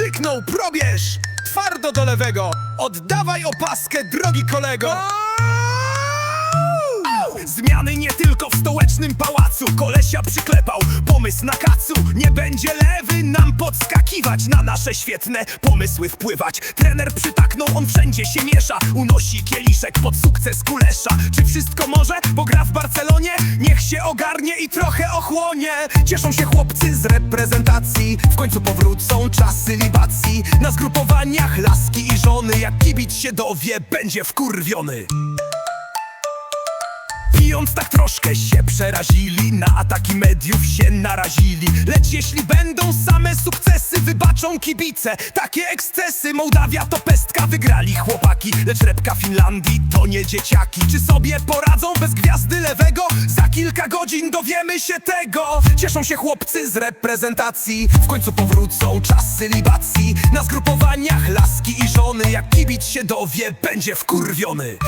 krzyknął probierz! Twardo do lewego! Oddawaj opaskę, drogi kolego! Zmiany nie tylko w stołecznym pałacu. Kolesia przyklepał pomysł na kacu. Nie będzie lewy nam podskakiwać Na nasze świetne pomysły wpływać. Trener przytaknął, on wszędzie się miesza. Unosi kieliszek pod sukces kulesza. Czy wszystko może? Bo gra w Barcelonie? Niech się ogarnie i trochę ochłonie. Cieszą się chłopcy z reprezentacji. W końcu powrócą czasy libacji. Na zgrupowaniach laski i żony. Jak kibic się dowie, będzie wkurwiony Pijąc tak troszkę się przerazili Na ataki mediów się narazili. Lecz jeśli będą same sukcesy Wybaczą kibice. Takie ekscesy Mołdawia to pestka, wygrali chłopaki. Lecz repka Finlandii to nie dzieciaki. Czy sobie poradzą bez gwiazdy lewego? Za kilka godzin dowiemy się tego. Cieszą się chłopcy z reprezentacji. W końcu powrócą czasy libacji. Na zgrupowaniach laski i żony. Jak kibic się dowie, będzie wkurwiony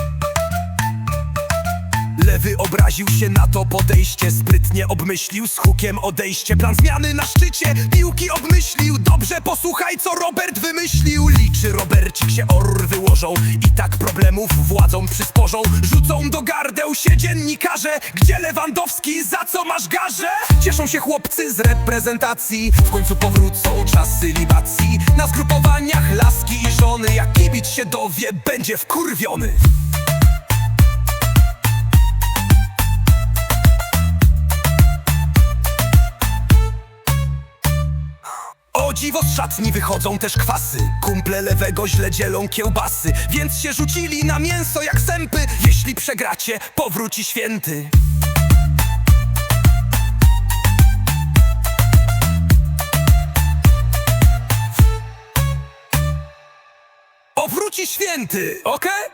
Lewy obraził się na to podejście Sprytnie obmyślił z hukiem odejście. Plan zmiany na szczycie piłki obmyślił. Dobrze posłuchaj co Robert wymyślił. Liczy Robercik się orr wyłożą I tak problemów władzą przysporzą. Rzucą do gardeł się dziennikarze. Gdzie Lewandowski, za co masz garze? Cieszą się chłopcy z reprezentacji. W końcu powrócą czasy libacji. Na zgrupowaniach laski i żony. Jak kibic się dowie, będzie wkurwiony dziwo z szatni wychodzą też kwasy. Kumple lewego źle dzielą kiełbasy Więc się rzucili na mięso jak sępy. Jeśli przegracie, powróci święty. Powróci święty, okej?